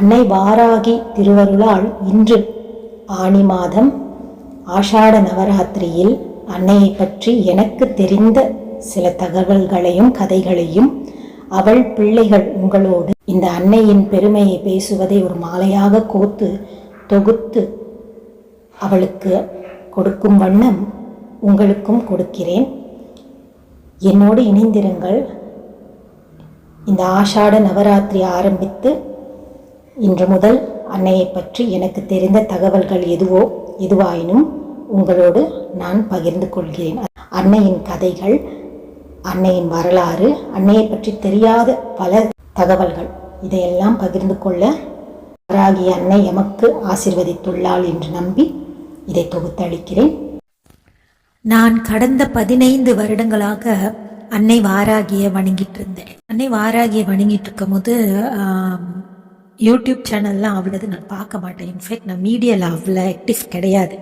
அன்னை வாராகி திருவருளால் இன்று ஆனி மாதம் ஆஷாட நவராத்திரியில் அன்னையை பற்றி எனக்கு தெரிந்த சில தகவல்களையும் கதைகளையும் அவள் பிள்ளைகள் உங்களோடு இந்த அன்னையின் பெருமையை பேசுவதை ஒரு மாலையாக கோத்து தொகுத்து அவளுக்கு கொடுக்கும் வண்ணம் உங்களுக்கும் கொடுக்கிறேன். என்னோடு இணைந்திருங்கள். இந்த ஆஷாட நவராத்திரி ஆரம்பித்து இன்று முதல் அன்னையை பற்றி எனக்கு தெரிந்த தகவல்கள் எதுவோ எதுவாயினும் உங்களோடு நான் பகிர்ந்து கொள்கிறேன். அன்னையின் கதைகள் அன்னையின் வரலாறு அன்னையை பற்றி தெரியாத பல தகவல்கள். இதையெல்லாம் பகிர்ந்து கொள்ள வராகிய அன்னை எமக்கு ஆசிர்வதித்துள்ளாள் என்று நம்பி இதை தொகுத்தளிக்கிறேன். நான் கடந்த பதினைந்து வருடங்களாக அன்னை வாராகிய வணங்கிட்டு இருந்தேன். அன்னை வாராகிய வணங்கிட்டு இருக்கும் போது யூடியூப் சேனல்லாம் அவ்வளோது நான் பார்க்க மாட்டேன். இன்ஃபேக்ட் நான் மீடியாவில் அவ்வளோ ஆக்டிவ் கிடையாது.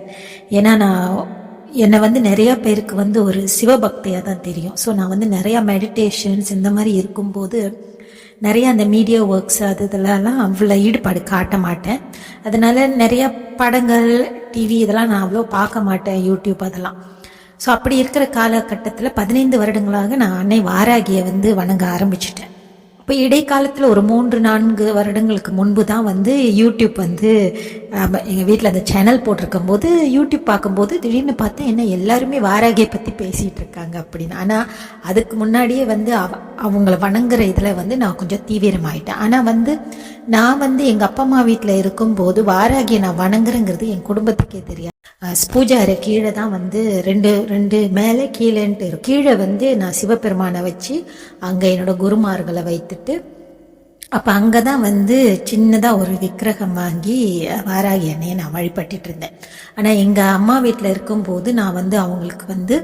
ஏன்னா நான் என்னை வந்து நிறையா பேருக்கு வந்து ஒரு சிவபக்தியாக தான் தெரியும். ஸோ நான் வந்து நிறையா மெடிடேஷன்ஸ் இந்த மாதிரி இருக்கும்போது நிறையா அந்த மீடியா ஒர்க்ஸ் அது இதெல்லாம் அவ்வளோ ஈடுபாடு காட்ட மாட்டேன். அதனால நிறையா படங்கள் டிவி இதெல்லாம் நான் அவ்வளோ பார்க்க மாட்டேன் யூடியூப் அதெல்லாம். ஸோ அப்படி இருக்கிற காலகட்டத்தில் பதினைந்து வருடங்களாக நான் அன்னை வாராகியை வந்து வணங்க ஆரம்பிச்சிட்டேன். இப்போ இடைக்காலத்தில் ஒரு மூன்று நான்கு வருடங்களுக்கு முன்பு தான் வந்து யூடியூப் வந்து எங்கள் வீட்டில் அந்த சேனல் போட்டிருக்கும் போது யூடியூப் பார்க்கும்போது திடீர்னு பார்த்தா என்ன எல்லாருமே வாராகியை பற்றி பேசிகிட்டு இருக்காங்க அப்படின்னு. ஆனால் அதுக்கு முன்னாடியே வந்து அவ அவங்கள வணங்குற இதில் வந்து நான் கொஞ்சம் தீவிரமாயிட்டேன். ஆனால் வந்து நான் வந்து எங்கள் அப்பா அம்மா வீட்டில் இருக்கும்போது வாராகியை நான் வணங்குறேங்கிறது என் குடும்பத்துக்கே தெரியாது. பூஜாரு அறை கீழே தான் வந்து ரெண்டு ரெண்டு மேலே கீழேன்ட்டு இருக்கும் கீழே வந்து நான் சிவபெருமானை வச்சு அங்கே என்னோட குருமார்களை வைத்துட்டு அப்போ அங்கே தான் வந்து சின்னதாக ஒரு விக்கிரகம் வாங்கி வாராகி அன்னையை நான் வழிபட்டுட்டு இருந்தேன். ஆனால் எங்கள் அம்மா வீட்டில் இருக்கும்போது நான் வந்து அவங்களுக்கு வந்து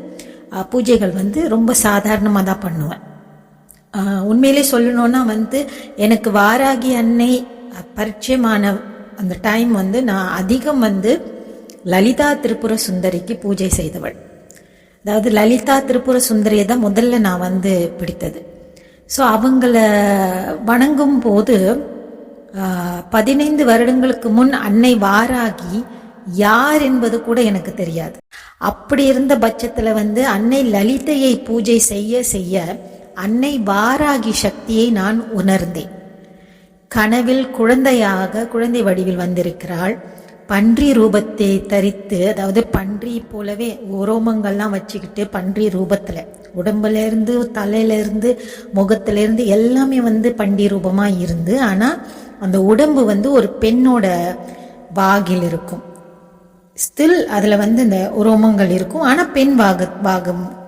பூஜைகள் வந்து ரொம்ப சாதாரணமாக தான் பண்ணுவேன். உண்மையிலே சொல்லணும்னா வந்து எனக்கு வாராகி அன்னை பரிச்சயமான அந்த டைம் வந்து நான் அதிகம் வந்து லலிதா திரிபுர சுந்தரிக்கு பூஜை செய்தவள். அதாவது லலிதா திரிபுர சுந்தரியை தான் முதல்ல நான் வந்து பிடித்தது. ஸோ அவங்கள வணங்கும் போது பதினைந்து வருடங்களுக்கு முன் அன்னை வாராகி யார் என்பது கூட எனக்கு தெரியாது. அப்படி இருந்த பட்சத்தில் வந்து அன்னை லலிதையை பூஜை செய்ய செய்ய அன்னை வாராகி சக்தியை நான் உணர்ந்தேன். கனவில் குழந்தையாக குழந்தை வடிவில் வந்திருக்கிறாள். பன்றி ரூபத்தை தரித்து அதாவது பன்றி போலவே உரோமங்கள்லாம் வச்சுக்கிட்டு பன்றி ரூபத்தில். உடம்புல இருந்து தலையில இருந்து முகத்துல இருந்து எல்லாமே வந்து பண்டி ரூபமா இருந்து ஆனா அந்த உடம்பு வந்து ஒரு பெண்ணோட வாகில் இருக்கும். ஸ்டில் அதில் வந்து இந்த உரோமங்கள் இருக்கும். ஆனால் பெண் பாக பாகம்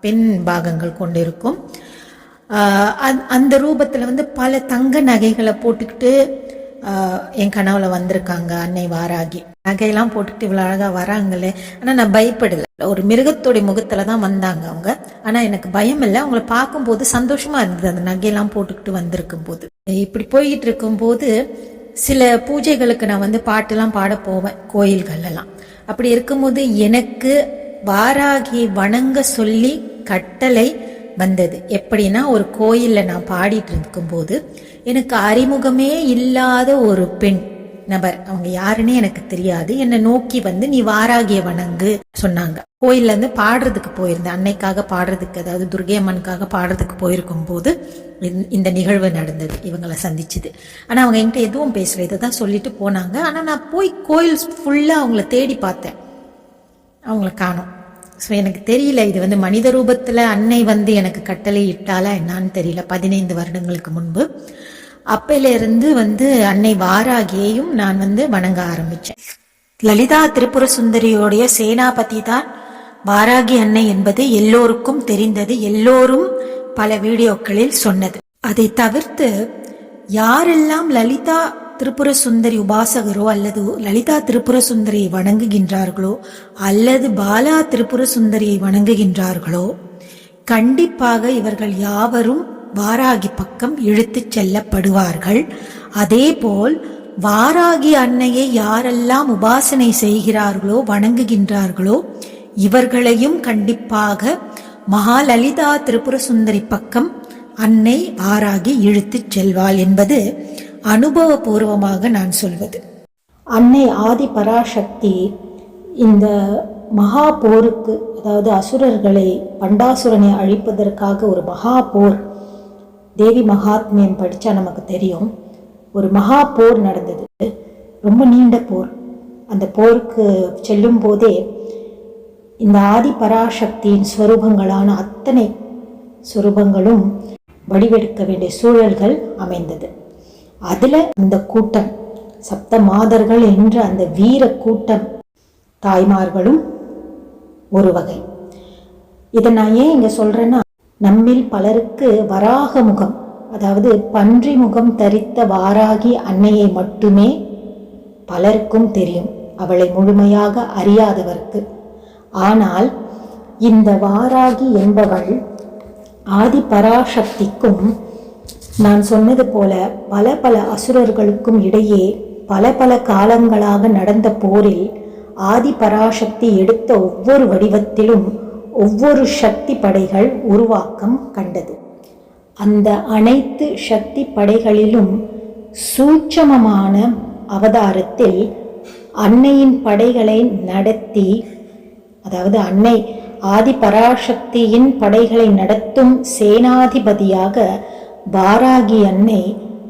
பெண் பாகங்கள் கொண்டு இருக்கும். அந்த- ரூபத்தில் வந்து பல தங்க நகைகளை போட்டுக்கிட்டு என் கனவுல வந்திருக்காங்க அன்னை வாராகி. நகையெல்லாம் போட்டுக்கிட்டு இவ்வளோ அழகாக வராங்களே. ஆனால் நான் பயப்படலை. ஒரு மிருகத்தோடைய முகத்தில் தான் வந்தாங்க அவங்க. ஆனால் எனக்கு பயம் இல்லை. அவங்கள பார்க்கும்போது சந்தோஷமாக இருந்தது அந்த நகையெல்லாம் போட்டுக்கிட்டு வந்திருக்கும் போது இப்படி போய்கிட்டு இருக்கும்போது சில பூஜைகளுக்கு நான் வந்து பாட்டெல்லாம் பாட போவேன் கோயில்கள்லாம் அப்படி இருக்கும்போது எனக்கு வாராகி வணங்க சொல்லி கட்டளை வந்தது. எப்படின்னா ஒரு கோயிலில் நான் பாடிட்டு இருக்கும்போது எனக்கு அறிமுகமே இல்லாத ஒரு பெண் நபர். அவங்க யாருன்னே எனக்கு தெரியாது. என்னை நோக்கி வந்து நீ வாராகிய வணங்கு சொன்னாங்க. கோயில்ல இருந்து பாடுறதுக்கு போயிருந்தேன் அன்னைக்காக பாடுறதுக்கு அதாவது துர்கை அம்மனுக்காக பாடுறதுக்கு போயிருக்கும் போது இந்த- நிகழ்வு நடந்தது. இவங்களை சந்திச்சுது. ஆனா அவங்க என்கிட்ட எதுவும் பேசல. இதை தான் சொல்லிட்டு போனாங்க. ஆனா நான் போய் கோயில் ஃபுல்லா அவங்கள தேடி பார்த்தேன். அவங்கள காணோம். ஸோ எனக்கு தெரியல இது வந்து மனித ரூபத்தில் அன்னை வந்து எனக்கு கட்டளை இட்டாலா என்னான்னு தெரியல. பதினைந்து வருடங்களுக்கு முன்பு. அப்பையில இருந்து வந்து அன்னை வாராகியையும் நான் வந்து வணங்க ஆரம்பித்தேன் லலிதா திரிபுர சுந்தரியோடைய சேனாபதி தான் வாராகி அன்னை என்பது எல்லோருக்கும் தெரிந்தது எல்லோரும் பல வீடியோக்களில் சொன்னது. அதை தவிர்த்து யாரெல்லாம் லலிதா திரிபுர சுந்தரி உபாசகரோ அல்லது லலிதா திரிபுர சுந்தரியை வணங்குகின்றார்களோ அல்லது பாலா திரிபுர சுந்தரியை வணங்குகின்றார்களோ கண்டிப்பாக இவர்கள் யாவரும் வாராகி பக்கம் இழுத்துச் செல்லப்படுவார்கள். அதேபோல் வாராகி அன்னையை யாரெல்லாம் உபாசனை செய்கிறார்களோ வணங்குகின்றார்களோ இவர்களையும் கண்டிப்பாக மகாலலிதா திரிபுர சுந்தரி பக்கம் அன்னை வாராகி இழுத்துச் செல்வாள் என்பது அனுபவபூர்வமாக நான் சொல்வது. அன்னை ஆதி பராசக்தி இந்த மகா போருக்கு அதாவது அசுரர்களை பண்டாசுரனை அழிப்பதற்காக ஒரு மகா போர் தேவி மகாத்மியம் படித்தா நமக்கு தெரியும். ஒரு மகா போர் நடந்தது. ரொம்ப நீண்ட போர். அந்த போருக்கு செல்லும் போதே இந்த ஆதி பராசக்தியின் ஸ்வரூபங்களான அத்தனை ஸ்வரூபங்களும் வடிவெடுக்க வேண்டிய சூழல்கள் அமைந்தது. அதில் அந்த கூட்டம் சப்த மாதர்கள் என்ற அந்த வீர கூட்டம் தாய்மார்களும் ஒரு வகை. இதை நான் ஏன் இங்கே சொல்கிறேன்னா நம்மில் பலருக்கு வராக முகம் அதாவது பன்றி முகம் தரித்த வாராகி அன்னையை மட்டுமே பலருக்கும் தெரியும் அவளை முழுமையாக அறியாதவர்க்கு. ஆனால் இந்த வாராகி என்பவள் ஆதி பராசக்திக்கும் நான் சொன்னது போல பல பல அசுரர்களுக்கும் இடையே பல பல காலங்களாக நடந்த போரில் ஆதி பராசக்தி எடுத்த ஒவ்வொரு வடிவத்திலும் ஒவ்வொரு சக்தி படைகள் உருவாக்கம் கண்டது. அந்த அனைத்து சக்தி படைகளிலும் சூட்சமமான அவதாரத்தில் அன்னையின் படைகளை நடத்தி அதாவது அன்னை ஆதி பராசக்தியின் படைகளை நடத்தும் சேனாதிபதியாக பாராகி அன்னை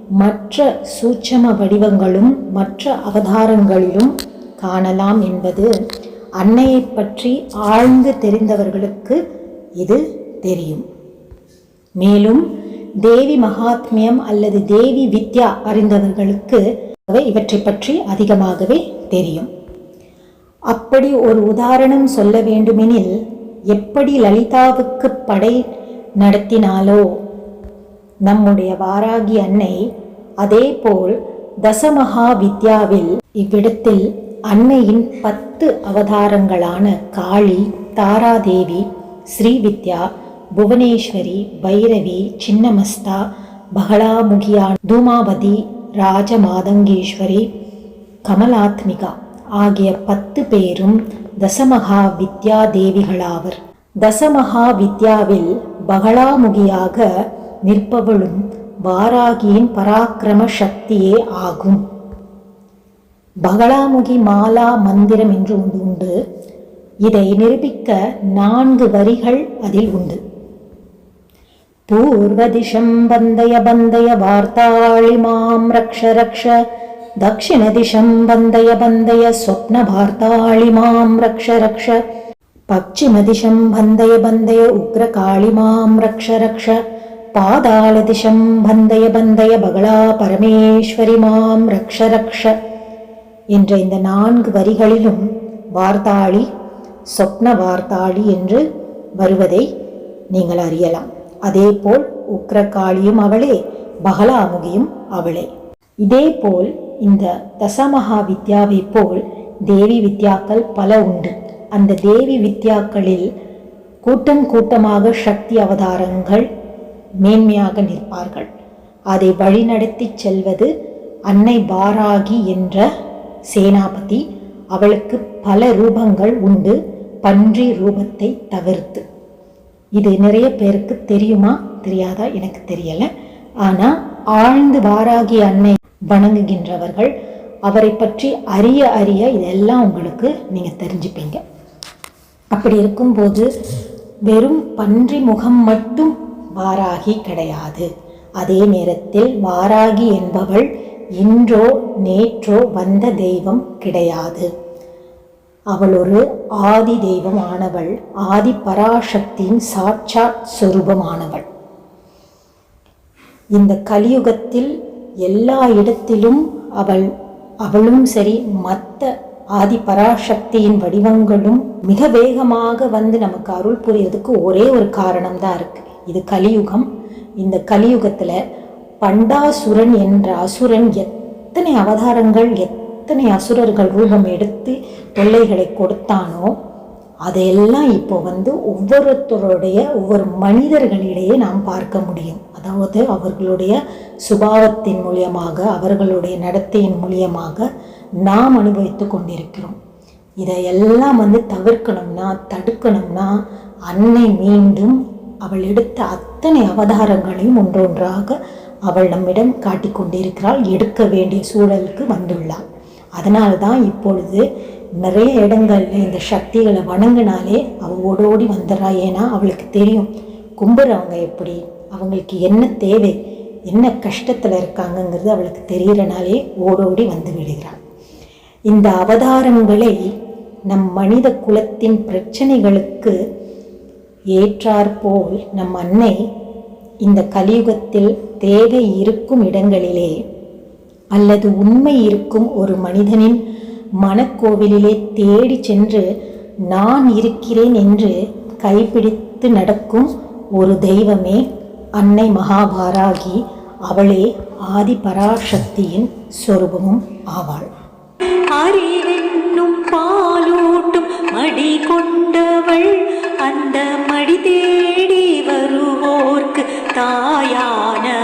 மற்ற சூட்சம வடிவங்களும் மற்ற அவதாரங்களிலும் காணலாம் என்பது அன்னையை பற்றி ஆழ்ந்து தெரிந்தவர்களுக்கு இது தெரியும். மேலும் தேவி மகாத்மியம் அல்லது தேவி வித்யா அறிந்தவர்களுக்கு இவற்றை பற்றி அதிகமாகவே தெரியும். அப்படி ஒரு உதாரணம் சொல்ல வேண்டுமெனில் எப்படி லலிதாவுக்கு படை நடத்தினாலோ நம்முடைய வாராகி அன்னை அதேபோல் தசமகா வித்யாவில் இவ்விடத்தில் அன்னையின் பத்து அவதாரங்களான காளி தாராதேவி ஸ்ரீவித்யா புவனேஸ்வரி பைரவி சின்னமஸ்தா பகலாமுகியான் தூமாவதி ராஜமாதங்கேஸ்வரி கமலாத்மிகா ஆகிய பத்து பேரும் தசமகா வித்யா தேவிகளாவர் தசமகா வித்யாவில் பகலாமுகியாக நிற்பவளும் வாராகியின் பராக்கிரம சக்தியே ஆகும். பகலாமுகி மாலா மந்திரம் என்று ஒன்று உண்டு. இதை நிரூபிக்க நான்கு வரிகள் அதில் உண்டு. பூர்வதிஷம் பந்தய பந்தய வார்த்தாளி மாம் ரக்ஷ ரக்ஷ தக்ஷிணதிஷம் பந்தய பந்தய ஸ்வப்ன வார்த்தாளி மாம் ரக்ஷ ரக்ஷ பச்சிமதிஷம் பந்தய பந்தய உக்ர காளி மாம் ரக்ஷ ரக்ஷ பாதாளதிஷம் பந்தய பந்தய பகலா பரமேஸ்வரி மாம் ரக்ஷ ரக்ஷ. என்ற இந்த நான்கு வரிகளிலும் வார்த்தாளி சொப்ன வார்த்தாளி என்று வருவதை நீங்கள் அறியலாம். அதேபோல் உக்ரகாளியும் அவளே பகலாமுகியும் அவளே. இதேபோல் இந்த தசமகா வித்யாவை போல் தேவி வித்யாக்கள் பல உண்டு. அந்த தேவி வித்யாக்களில் கூட்டம் கூட்டமாக சக்தி அவதாரங்கள் மேன்மையாக நிற்பார்கள். அதை வழிநடத்தி செல்வது அன்னை பாராகி என்ற சேனாபதி அவளுக்கு பல ரூபங்கள் உண்டு. பன்றி ரூபத்தை தவிர்த்து. இது நிறைய பேருக்கு தெரியுமா? தெரியாதா? எனக்கு தெரியல. ஆனால் ஆழ்ந்து வாராகி அன்னை வணங்குகின்றவர்கள் அவரை பற்றி அறிய அறிய இதெல்லாம் உங்களுக்கு நீங்கள் தெரிஞ்சுப்பீங்க. அப்படி இருக்கும்போது வெறும் பன்றி முகம் மட்டும் வாராகி கிடையாது. அதே நேரத்தில் வாராகி என்பவள் இன்றோ நேற்றோ வந்த தெய்வம் கிடையாது. அவள் ஒரு ஆதி தெய்வம் ஆனவள் ஆதி பராசக்தியின் சாட்சாத் சொரூபமானவள். இந்த கலியுகத்தில் எல்லா இடத்திலும் அவள் அவளும் சரி மற்ற ஆதி பராசக்தியின் வடிவங்களும் மிக வேகமாக வந்து நமக்கு அருள் புரியறதுக்கு ஒரே ஒரு காரணம் தான் இருக்கு. இது கலியுகம். இந்த கலியுகத்தில் பண்டாசுரன் என்ற அசுரன் எத்தனை அவதாரங்கள் எத்தனை அசுரர்கள் ரூபம் எடுத்து தொல்லைகளை கொடுத்தானோ அதையெல்லாம் இப்போ வந்து ஒவ்வொருத்தருடைய ஒவ்வொரு மனிதர்களிடையே நாம் பார்க்க முடியும். அதாவது அவர்களுடைய சுபாவத்தின் மூலியமாக அவர்களுடைய நடத்தையின் மூலியமாக நாம் அனுபவித்து கொண்டிருக்கிறோம். இதையெல்லாம் வந்து தவிர்க்கணும்னா தடுக்கணும்னா அன்னை மீண்டும் அவள் எடுத்த அத்தனை அவதாரங்களையும் ஒன்றொன்றாக அவள் நம்மிடம் காட்டிக்கொண்டிருக்கிறாள் எடுக்க வேண்டிய சூழலுக்கு வந்துள்ளாள். அதனால தான் இப்பொழுது நிறைய இடங்கள்ல இந்த சக்திகளை வணங்கினாலே அவள் ஓடோடி வந்துடுறா ஏன்னா அவளுக்கு தெரியும் கும்புறவங்க எப்படி அவங்களுக்கு என்ன தேவை என்ன கஷ்டத்தில் இருக்காங்கங்கிறது அவளுக்கு தெரிகிறனாலே ஓடோடி வந்து விடுகிறாள். இந்த அவதாரங்களை நம் மனித குலத்தின் பிரச்சனைகளுக்கு ஏற்றாற்போல் நம் அன்னை இந்த கலியுகத்தில் தேவை இருக்கும் இடங்களிலே அல்லது உண்மை இருக்கும் ஒரு மனிதனின் மனக்கோவிலிலே தேடி சென்று நான் இருக்கிறேன் என்று கைப்பிடித்து நடக்கும் ஒரு தெய்வமே அன்னை மகாபாராகி. அவளே ஆதி பராசக்தியின் சொரூபமும் ஆவாள். அறிவென்னும் பாலூட்டும் மடி கொண்டவள். அந்த மடி தேடி வருவோர்க்கு 大爷呢？